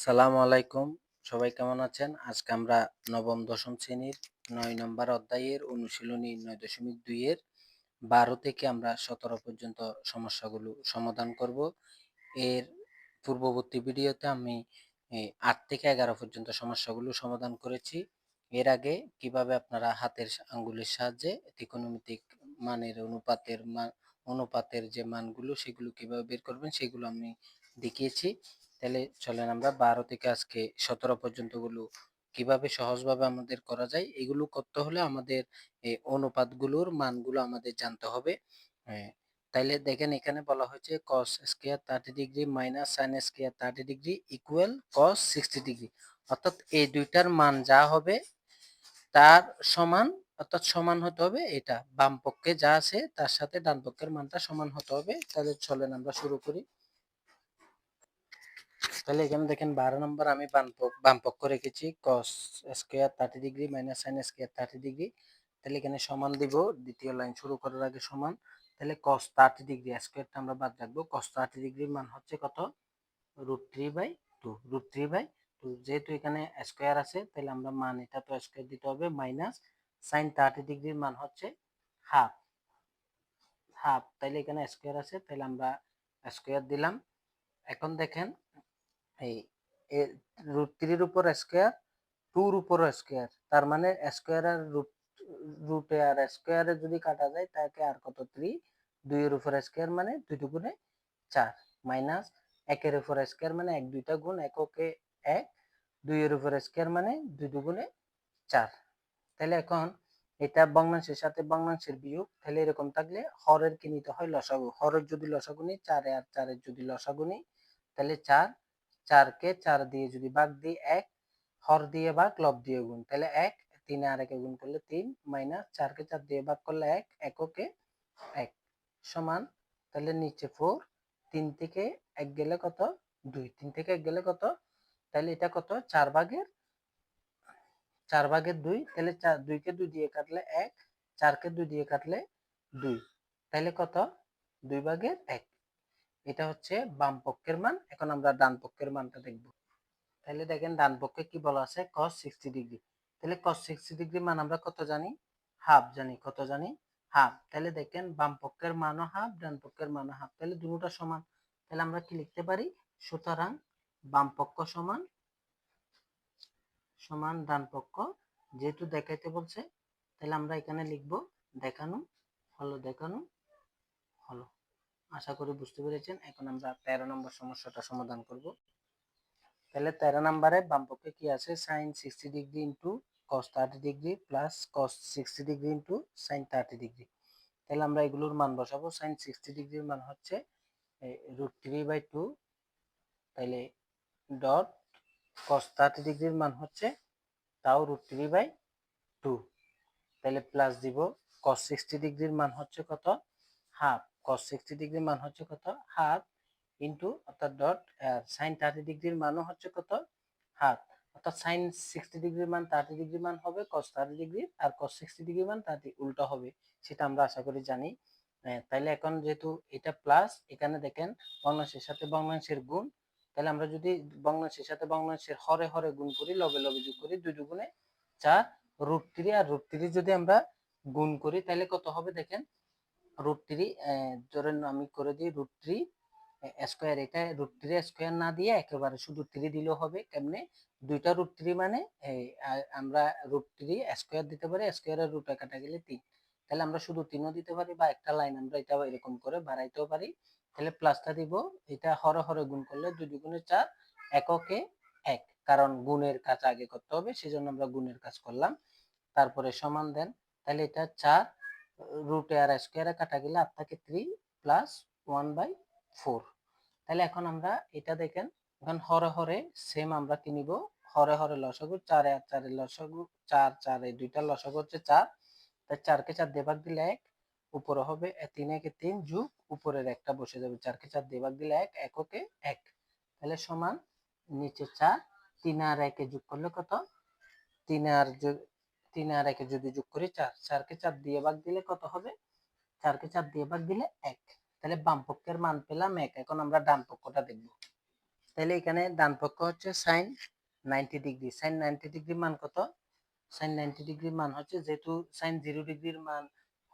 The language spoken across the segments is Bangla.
সালাম আলাইকুম। সবাই কেমন আছেন? আজকে আমরা নবম, দশম শ্রেণির নয় নম্বর অধ্যায়ের অনুশীলনী নয় দশমিক দুই এর বারো থেকে আমরা সতেরো পর্যন্ত সমস্যাগুলো সমাধান করব। এর পূর্ববর্তী ভিডিওতে আমি আট থেকে এগারো পর্যন্ত সমস্যাগুলো সমাধান করেছি। এর আগে কীভাবে আপনারা হাতের আঙ্গুলের সাহায্যে ত্রিকোণমিতিক মানের অনুপাতের মান অনুপাতের যে মানগুলো সেগুলো কীভাবে বের করবেন সেগুলো আমি দেখিয়েছি। তাহলে চলেন আমরা বারো থেকে আজকে সতেরো পর্যন্তগুলো কীভাবে সহজভাবে আমাদের করা যায়, এগুলো করতে হলে আমাদের এই অনুপাতগুলোর মানগুলো আমাদের জানতে হবে। তাইলে দেখেন এখানে বলা হয়েছে cos square thirty degree minus sine square thirty degree equal cos sixty degree অর্থাৎ এই দুইটার মান যা হবে, তার সমান, অর্থাৎ সমান হতে হবে এটা। বাম পক্ষে যা আছে, তার সাথে ডান পক্ষের মানটা সমান হতে হবে। তাহলে চলেন আমরা শুরু করি। তাহলে এখানে দেখেন বারো নম্বর আমি বাম পক্ষ রেখেছি। cos square thirty degree minus sine square thirty degree তাহলে এখানে সমান দিব, দ্বিতীয় লাইন শুরু করার আগে সমান। তাহলে cos থার্টি ডিগ্রি স্কয়ারটা আমরা বাদ রাখব। cos থার্টি ডিগ্রির মান হচ্ছে কত? Root three by two root three by two যেহেতু এখানে স্কোয়ার আছে, তাহলে আমরা মান এটা তো স্কোয়ার দিতে হবে। মাইনাস সাইন থার্টি ডিগ্রির মান হচ্ছে হাফ হাফ তাহলে এখানে স্কোয়ার আছে, তাহলে আমরা স্কোয়ার দিলাম। এখন দেখেন এই রুট থ্রির উপর স্কোয়ার টুর উপর স্কোয়ার তার মানে স্কোয়ার আর রুট রুটে আর স্কোয়ারে যদি কাটা যায়, তাকে আর কত? থ্রি দুইয়ের উপর স্কোয়ার মানে দুই দুগুণে চার মাইনাস একের উপর স্কোয়ার মানে এক, দুইটা গুণ এককে এক, দুইয়ের উপর স্কোয়ার মানে দুই দুগুণে চার। তাহলে এখন এটা ভগ্নাংশের সাথে ভগ্নাংশের বিয়োগ, তাহলে এরকম থাকলে হরের কি নিতে হয়? লসাগু। হরের যদি লসাগু নিই, চারে আর চারের যদি লসাগু নিই, তাহলে চার চারকে চার দিয়ে যদি ভাগ দিই এক, হর দিয়ে ভাগ লব দিয়ে গুণ। তাহলে এক, তিনে আর একে গুণ করলে তিন, মাইনাস চারকে চার দিয়ে ভাগ করলে এক, এককে এক সমান। তাহলে নিচে ফোর তিন থেকে এক গেলে কত? দুই। তিন থেকে এক গেলে কত? তাহলে এটা কত? চার ভাগের চার ভাগের দুই। তাহলে চার দুইকে দুই দিয়ে কাটলে এক, চারকে দুই দিয়ে কাটলে দুই। তাহলে কত? দুই ভাগের এক। এটা হচ্ছে বাম পক্ষের মান। এখন আমরা ডান পক্ষের মানটা দেখব। তাহলে দেখেন ডান পক্ষে কি বলা আছে? cos সিক্সটি ডিগ্রি তাহলে cos সিক্সটি ডিগ্রি মান আমরা কত জানি? হাফ জানি। কত জানি? হাফ তাহলে দেখেন বাম পক্ষের মানও হাফ ডান পক্ষের মানও হাফ তাহলে দুটোটা সমান। তাহলে আমরা কি লিখতে পারি? সুতরাং বাম পক্ষ সমান সমান ডান পক্ষ। যেহেতু দেখাইতে বলছে তাহলে আমরা এখানে লিখব দেখানো, হলো দেখানো, হলো। আশা করি বুঝতে পেরেছেন। এখন আমরা তেরো নম্বর সমস্যাটা সমাধান করব। তাহলে তেরো নম্বরে বামপক্ষে কি আছে? Sine sixty degree into cos thirty degree plus cos sixty degree into sine thirty degree তাহলে আমরা এগুলোর মান বসাবো। সাইন সিক্সটি ডিগ্রির মান হচ্ছে রুট থ্রি বাই টু তাহলে ডট কস থার্টি ডিগ্রির মান হচ্ছে, তাও রুট থ্রি বাই টু তাহলে প্লাস দিব কস সিক্সটি ডিগ্রির মান হচ্ছে কত? হাফ কস সিক্সটি ডিগ্রির মান হচ্ছে কত? হাফ ইন্টু অর্থাৎ ডট সাইন থার্টি ডিগ্রির মানও হচ্ছে কত? হাফ অর্থাৎ সাইন সিক্সটি ডিগ্রির মান থার্টি ডিগ্রির মান হবে কস থার্টি ডিগ্রি আর কস সিক্সটি ডিগ্রির মান থার্টি উল্টো হবে। সেটা আমরা আশা করি জানি। তাহলে এখন যেহেতু এটা প্লাস এখানে দেখেন ভগ্নাংশের সাথে ভগ্নাংশের গুণ। তাহলে আমরা যদি ভগ্নাংশের সাথে ভগ্নাংশের হরে হরে গুণ করি লবে লবে যোগ করি, দুই দুগুণে চার রুট থ্রি আর রুট থ্রি যদি আমরা গুণ করি তাহলে কত হবে দেখেন? রুট থ্রি ধরেন আমি করে দিই রুট থ্রি স্কোয়ার এটা রুট থ্রি স্কোয়ার না দিয়ে একেবারে শুধু থ্রি দিলেও হবে, কেমনে? দুইটা রুট থ্রি মানে আমরা রুট থ্রি স্কোয়ার দিতে পারি স্কোয়ারের রুটে কাটা গেলে তিন। তাহলে আমরা শুধু তিনও দিতে পারি বা একটা লাইন আমরা এটা এরকম করে বাড়াইতেও পারি। তাহলে প্লাসটা দিব, এটা হরে হরে গুণ করলে দুই দুগুণে চার, এককে এক। কারণ গুণের কাজ আগে করতে হবে, সেজন্য আমরা গুণের কাজ করলাম। তারপরে সমান দেন, তাহলে এটা চার রুটে আর স্কোয়ারে কাটা গেলে আর থাকে three plus one by four তাহলে এখন আমরা এটা দেখেন, এখন হরে হরে সেম আমরা কি নিব? হরে হরে লসাগু, চারে আর চারে লসাগু, চার, চারে দুইটা লসাগু হচ্ছে চার। তাই চারকে চার দেবাক দিলে এক, উপরে হবে তিন, একে তিন যুগ উপরের একটা বসে যাবে। চারকে চার দেবাক দিলে এক এককে এক। তাহলে সমান নিচে চার, তিন আর একে যোগ করলে কত? তিন আর তিন আর একে যদি যোগ করি চার, চারকে চার দিয়ে ভাগ দিলে কত হবে? চারকে চার দিয়ে ভাগ দিলে এক। তাহলে বাম পক্ষের মান পেলাম এক। এখন আমরা ডান পক্ষটা দেখব। তাহলে এখানে ডান পক্ষ হচ্ছে sine ninety degree sine ninety degree মান কত? সাইন নাইনটি ডিগ্রির মান হচ্ছে যেহেতু সাইন জিরো ডিগ্রির মান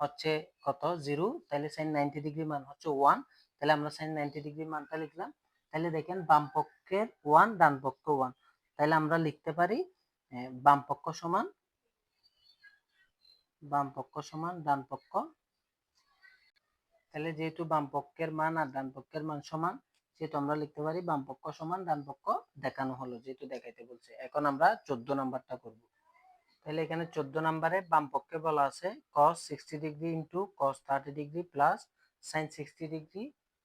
হচ্ছে কত? জিরো তাহলে সাইন নাইনটি ডিগ্রির মান হচ্ছে ওয়ান তাহলে আমরা সাইন নাইনটি ডিগ্রির মানটা লিখলাম। তাহলে দেখেন বাম পক্ষের ওয়ান ডান পক্ষ ওয়ান তাহলে আমরা লিখতে পারি বাম পক্ষ সমান বাম পক্ষ সমান ডান পক্ষ। তাহলে যেহেতু বাম পক্ষের মান আর ডান পক্ষের মান সমান, সেহেতু আমরা লিখতে পারি বাম পক্ষ সমান ডান পক্ষ দেখানো হলো, যেহেতু দেখাইতে বলছে। এখন আমরা চোদ্দ নাম্বারটা করব। তাহলে এখানে চোদ্দ নাম্বারে বাম পক্ষে বলা আছে, cos sixty degree into cos thirty degree plus sine sixty degree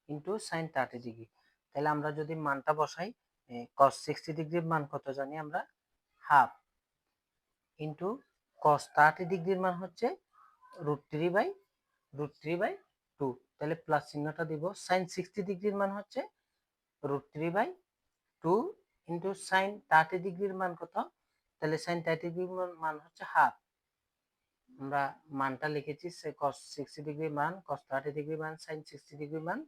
into sine thirty degree তাহলে আমরা যদি মানটা বসাই cos সিক্সটি ডিগ্রির মান কত জানি আমরা? হাফ ইন্টু cos থার্টি ডিগ্রির মান হচ্ছে root three by root three by two তাহলে প্লাস চিহ্নটা দিব। সাইন সিক্সটি ডিগ্রির মান হচ্ছে root three by two into sine thirty ডিগ্রির মান কত? তাহলে সাইন থার্টি ডিগ্রির মান হচ্ছে হাফ আমরা মানটা লিখেছি সে cos সিক্সটি ডিগ্রি মান, cos থার্টি ডিগ্রি মান সাইন সিক্সটি ডিগ্রি মান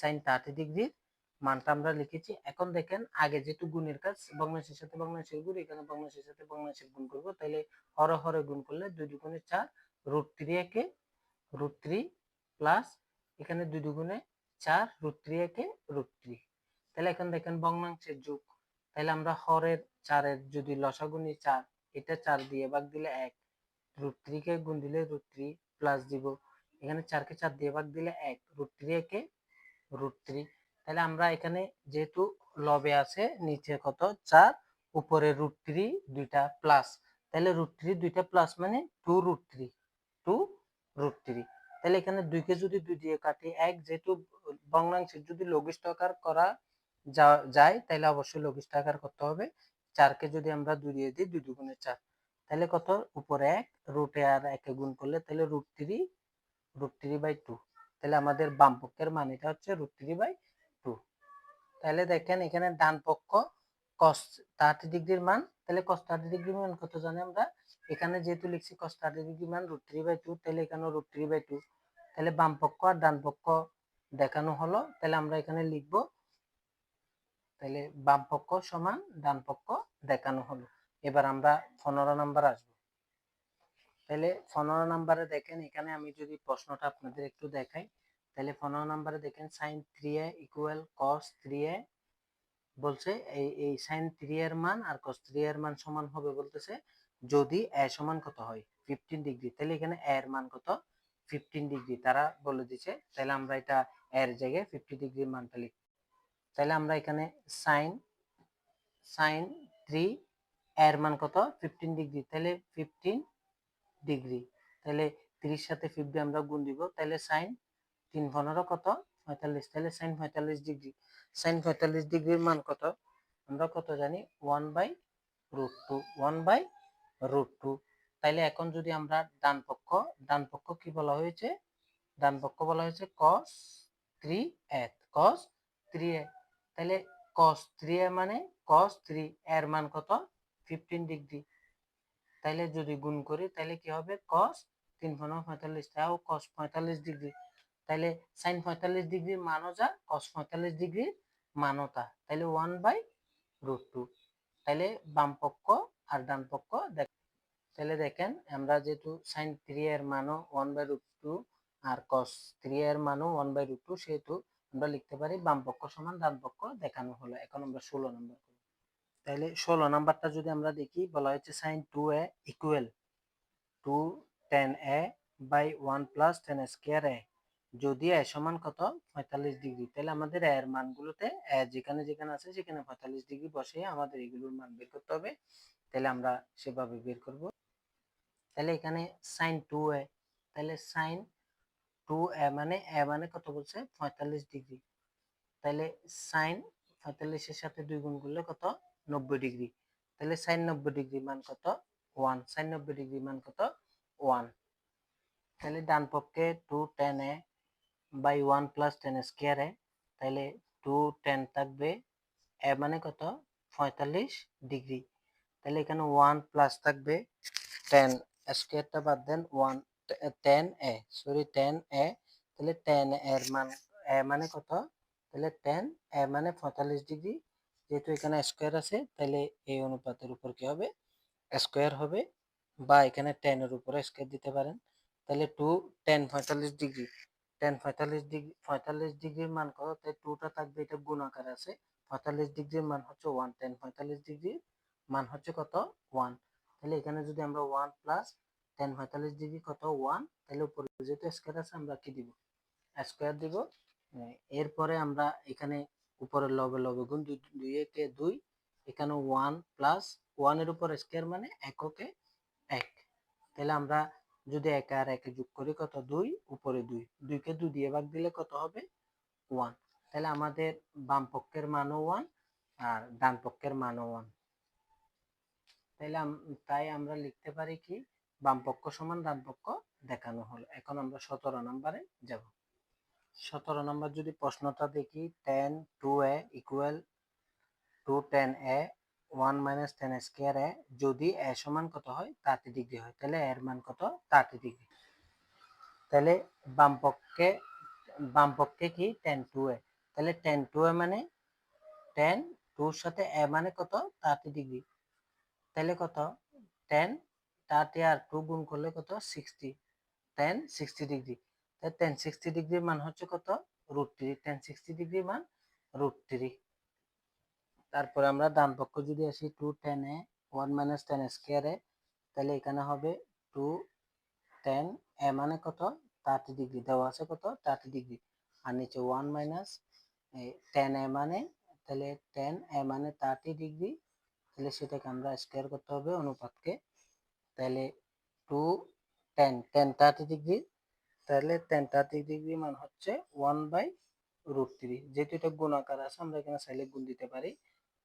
সাইন থার্টি ডিগ্রির মানটা আমরা লিখেছি। এখন দেখেন, আগে যেহেতু গুণের কাজ, ভগ্নাংশের সাথে ভগ্নাংশের গুণ, এখানে ভগ্নাংশের সাথে ভগ্নাংশের গুণ করব। তাহলে হর হরে গুণ করলে দুই দুগুণে চার, রুট থ্রি একে, রুট থ্রি প্লাস এখানে দুই দুগুণে চার, রুট থ্রি একে, রুট থ্রি তাহলে এখন দেখেন ভগ্নাংশের যোগ। তাহলে আমরা হরের, চারের যদি লসাগুনি চার, এটা চার দিয়ে ভাগ দিলে এক, রুট থ্রি কে গুণ দিলে রুট থ্রি প্লাস দিব। এখানে চারকে চার দিয়ে ভাগ দিলে এক, রুট থ্রি একে, রুট থ্রি তাহলে আমরা এখানে যেহেতু লবে আছে, নিচে কত? চার, উপরে রুট থ্রি দুইটা প্লাস তাহলে রুট থ্রি দুইটা প্লাস মানে two root three two root three তাহলে এখানে দুইকে যদি দুই দিয়ে কাটি, এক যেহেতু ভগ্নাংশের যদি লঘিষ্ঠ আকার করা যায়, তাহলে অবশ্যই লঘিষ্ঠ আকার করতে হবে। চারকে যদি আমরা দুই দিয়ে দিই, দুই দুগুণে চার। তাহলে কত? উপরে এক রুটে আর একে গুণ করলে তাহলে root three root three by two তাহলে আমাদের বাম পক্ষের মান এটা হচ্ছে রুট থ্রি বাই তাহলে দেখেন এখানে ডান পক্ষ কস থার্টি ডিগ্রির মান, তাহলে কস থার্টি ডিগ্রির মান কত জানি আমরা? এখানে যেহেতু লিখছি কস থার্টি ডিগ্রি মান রুট থ্রি বাই টু তাহলে এখানে রুট থ্রি বাই টু তাহলে বাম পক্ষ আর ডান পক্ষ দেখানো হলো। তাহলে আমরা এখানে লিখব, তাহলে বাম পক্ষ সমান ডান পক্ষ দেখানো হলো। এবার আমরা পনেরো নাম্বার আসব। তাহলে পনেরো নাম্বারে দেখেন এখানে আমি যদি প্রশ্নটা আপনাদের একটু দেখাই। তাহলে পনেরো নাম্বারে দেখেন sine three A equal cos three A বলছে এই এই সাইন থ্রি এর মান আর কস থ্রি এর মান সমান হবে বলতেছে, যদি এ সমান কত হয়? ফিফটিন ডিগ্রি তাহলে এখানে এর মান কত? ফিফটিন ডিগ্রি তারা বলে দিছে, তাহলে আমরা এটা এর জায়গায় ফিফটি ডিগ্রির মানটা লিখ তাহলে আমরা এখানে সাইন সাইন থ্রি এর মান কত? ফিফটিন ডিগ্রি তাহলে ফিফটিন ডিগ্রি তাহলে তিরিশ সাথে ফিফটি আমরা গুণ দিব, তাহলে সাইন তিন পনেরো কত? পঁয়তাল্লিশ। তাহলে সাইন পঁয়তাল্লিশ ডিগ্রি সাইন পঁয়তাল্লিশ ডিগ্রির মান কত? আমরা কত জানি? One by root two one by root two তাইলে এখন যদি আমরা ডান পক্ষ ডান পক্ষ কি বলা হয়েছে? ডান পক্ষ বলা হয়েছে cos three A cos three A তাহলে cos থ্রি এ মানে cos থ্রি এর মান কত? ফিফটিন ডিগ্রি তাইলে যদি গুণ করি, তাহলে কি হবে? cos তিন পনেরো পঁয়তাল্লিশ। তাও cos পঁয়তাল্লিশ ডিগ্রি তাইলে সাইন পঁয়তাল্লিশ ডিগ্রির মানও যা cos পঁয়তাল্লিশ ডিগ্রির মানও তা তাইলে ওয়ান বাই রুট টু। তাইলে বাম পক্ষ আর ডান পক্ষ দেখ তাহলে দেখেন, আমরা যেহেতু সাইন থ্রি এর মানও ওয়ান বাই রুট টু আর কস থ্রি এর মানও ওয়ান বাই রুট টু, সেহেতু আমরা লিখতে পারি বাম পক্ষ সমান ডান পক্ষ দেখানো হলো। এখন আমরা ষোলো নম্বর তাহলে ষোলো নাম্বারটা যদি আমরা দেখি, বলা হয়েছে sine two A equal two tan A by one plus tan square A যদি এ সমান কত? পঁয়তাল্লিশ ডিগ্রি। তাহলে আমাদের এর মানগুলোতে যেখানে যেখানে আছে, সেখানে পঁয়তাল্লিশ ডিগ্রি বসে আমাদের এগুলোর মান বের করতে হবে। তাহলে আমরা সেভাবে বের করব। তাহলে এখানে সাইন টু এ তাহলে সাইন টু এ মানে এ মানে কত বলছে? পঁয়তাল্লিশ ডিগ্রি। তাহলে সাইন পঁয়তাল্লিশের সাথে দুই গুণ করলে কত? নব্বই ডিগ্রি। তাহলে সাইন নব্বই ডিগ্রি মান কত? ওয়ান সাইন নব্বই ডিগ্রি মান কত? ওয়ান তাহলে ডান পক্ষে two tan A by one plus tan square তাহলে টু টেন থাকবে, এ মানে কত? পঁয়তাল্লিশ ডিগ্রি। তাহলে এখানে ওয়ান প্লাস থাকবে টেন স্কোয়ারটা বাদ দেন one, tan A, sorry tan A তাহলে টেন এর মান, এ মানে কত? তাহলে টেন এ মানে পঁয়তাল্লিশ ডিগ্রি। যেহেতু এখানে স্কোয়ার আছে তাহলে এই অনুপাতের উপর কি হবে? স্কোয়ার হবে, বা এখানে টেনের উপরে স্কোয়ার দিতে পারেন। তাহলে টু টেন পঁয়তাল্লিশ ডিগ্রি। টেন পঁয়তাল্লিশ ডিগ্রি পঁয়তাল্লিশ ডিগ্রির মান কত তাই টুটা থাকবে, এটা গুণ আকার আছে। পঁয়তাল্লিশ ডিগ্রির মান হচ্ছে ওয়ান টেন পঁয়তাল্লিশ ডিগ্রির মান হচ্ছে কত? ওয়ান তাহলে এখানে যদি আমরা ওয়ান প্লাস টেন পঁয়তাল্লিশ ডিগ্রি কত? ওয়ান তাহলে উপরে যেহেতু স্কোয়ার আছে, আমরা কি দিব? স্কোয়ার দিব। এরপরে আমরা এখানে উপরে লবে লবে গুণ, দুই দুই, একে দুই। এখানে ওয়ান প্লাস ওয়ানের উপর স্কোয়ার মানে এককে এক। তাহলে আমরা যদি একে আর একে যোগ করি কত? দুই, উপরে দুই। দুইকে দুই দিয়ে ভাগ দিলে কত হবে? ওয়ান তাহলে আমাদের বাম পক্ষের মানও ওয়ান আর ডান পক্ষের মানও ওয়ান তাহলে তাই আমরা লিখতে পারি কি? বাম পক্ষ সমান ডান পক্ষ দেখানো হলো। এখন আমরা সতেরো নম্বরে যাব। সতেরো নম্বর যদি প্রশ্নটা দেখি tan two A equal two tan A one minus tan square A যদি এ সমান কত হয়? থার্টি ডিগ্রি হয়। তাহলে এর মান কত? থার্টি ডিগ্রি তাহলে বাম পক্ষে বাম পক্ষে কি? টেন টু এ তাহলে টেন টু এ মানে টেন টুর সাথে এ মানে কত? থার্টি ডিগ্রি তাহলে কত? টেন থার্টি আর টু গুণ করলে কত? সিক্সটি টেন সিক্সটি ডিগ্রি তাহলে টেন সিক্সটি ডিগ্রির মান হচ্ছে কত? রুট থ্রি টেন সিক্সটি ডিগ্রির মান রুট থ্রি তারপরে আমরা ডান পক্ষ যদি আসি two tan A one minus tan square তাহলে এখানে হবে টু টেন এ মানে কত? থার্টি ডিগ্রি দেওয়া আছে কত? থার্টি ডিগ্রি আর নিচে ওয়ান মাইনাস টেন এ মানে তাহলে টেন এ মানে থার্টি ডিগ্রি তাহলে সেটাকে আমরা স্কোয়ার করতে হবে অনুপাতকে। তাহলে two tan tan thirty degree তাহলে টেন থার্টি ডিগ্রি মান হচ্ছে ওয়ান বাই রুট থ্রি যেহেতু এটা গুণ আকার আছে, আমরা এখানে চাইলে গুণ দিতে পারি।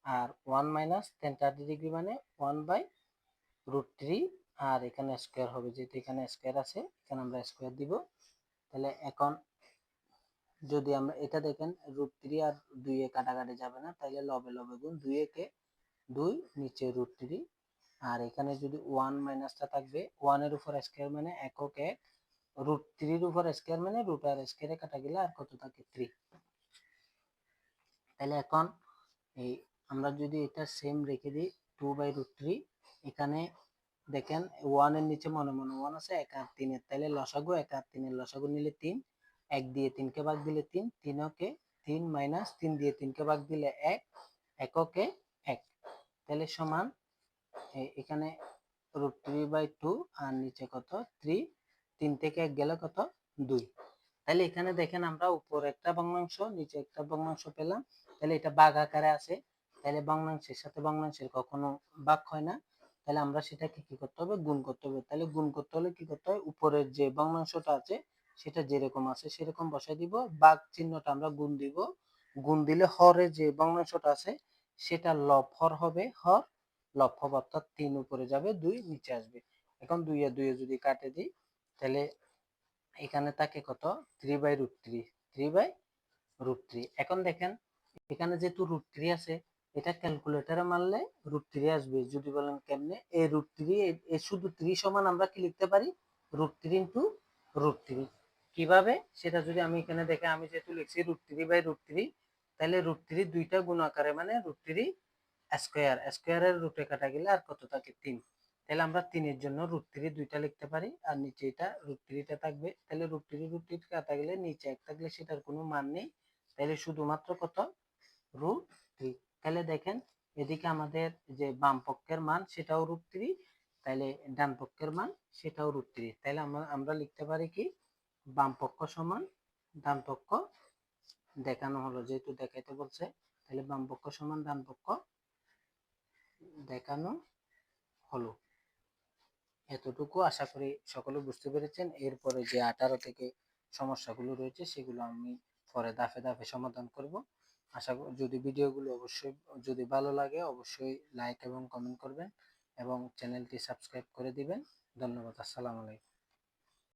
আর one minus tan thirty degree মানে ওয়ান বাই রুট থ্রি আর এখানে স্কোয়ার হবে যেহেতু এখানে স্কোয়ার আছে, এখানে আমরা স্কোয়ার দিব। তাহলে এখন যদি আমরা এটা দেখেন রুট থ্রি আর দুই এ কাটাকাটি যাবে না তাহলে লবে লবে গুণ দুই একে দুই, নিচে রুট থ্রি আর এখানে যদি ওয়ান মাইনাসটা থাকবে ওয়ানের উপর স্কোয়ার মানে একক এক রুট থ্রির উপর স্কোয়ার মানে রুট আর স্কোয়ারে কাটা গেলে আর কত থাকে? থ্রি তাহলে এখন এই আমরা যদি এটা সেম রেখে দিই টু বাই রুট থ্রি এখানে দেখেন ওয়ানের নিচে মনে মনে ওয়ান আছে, এক আর তিনের তাহলে লসাগু এক আর তিনের লসাগু নিলে তিন, এক দিয়ে তিনকে ভাগ দিলে তিন তিনকে তিন মাইনাস তিন দিয়ে তিনকে ভাগ দিলে এক এককে এক। তাহলে সমান এখানে রুট থ্রি বাই টু আর নিচে কত? থ্রি তিন থেকে এক গেলে কত? দুই। তাহলে এখানে দেখেন আমরা উপর একটা ভগ্নাংশ নিচে একটা ভগ্নাংশ পেলাম। তাহলে এটা বাঘ আকারে আছে। তাহলে ভগ্নাংশের সাথে ভগ্নাংশের কখনো বাঘ হয় না। তাহলে আমরা সেটাকে কি করতে হবে? গুণ করতে হবে। তাহলে গুণ করতে হলে কি করতে হয়? উপরের যে বাংলাংশটা আছে, সেটা যেরকম আছে সেরকম বসাই দিব। বাঘ চিহ্নটা আমরা গুণ দিব। গুণ দিলে হরে যে ভগ্নাংশটা আছে, সেটা লব হর হবে। হর, লব হবে অর্থাৎ তিন উপরে যাবে, দুই নিচে আসবে। এখন দুই এ দুই যদি কাটে দিই তাহলে এখানে থাকে কত? Three by root three three by root three এখন দেখেন, এখানে যেহেতু রুট থ্রি আছে এটা ক্যালকুলেটারে মারলে রুট থ্রি আসবে। যদি বলেন কেমনে? এই রুট থ্রি শুধু থ্রি সমান আমরা কি লিখতে পারি? Root three into root three কীভাবে? সেটা যদি আমি এখানে দেখে, আমি যেহেতু লিখছি root three by root three তাহলে রুট থ্রি দুইটা গুণ আকারে মানে রুট থ্রি স্কোয়ার স্কোয়ারের রুটে কাটা গেলে আর কত থাকে? তিন। তাহলে আমরা তিনের জন্য রুট থ্রি দুইটা লিখতে পারি, আর নিচে এটা রুট থ্রিটা থাকবে। তাহলে রুট থ্রি রুট থ্রি কাটা গেলে নিচে এক থাকলে সেটার কোনো মান নেই। তাহলে শুধুমাত্র কত? রুট থ্রি তাহলে দেখেন, এদিকে আমাদের যে বাম পক্ষের মান, সেটাও রুট থ্রি তাহলে ডান পক্ষের মান, সেটাও রুট থ্রি তাহলে আমরা লিখতে পারি কি? বাম পক্ষ সমান, ডান পক্ষ, দেখানো হলো, যেহেতু দেখাইতে বলছে, তাহলে বাম পক্ষ সমান, ডান পক্ষ, দেখানো হলো। এতটুকু আশা করি সকলে বুঝতে পেরেছেন। এরপরে যে আঠারো থেকে সমস্যাগুলো রয়েছে, সেগুলো আমি পরে দাফে দাফে সমাধান করব। আশা যদি ভিডিওগুলো অবশ্যই, যদি ভালো লাগে, অবশ্যই লাইক এবং কমেন্ট করবেন এবং চ্যানেলটি সাবস্ক্রাইব করে দিবেন। ধন্যবাদ, আসসালামু আলাইকুম।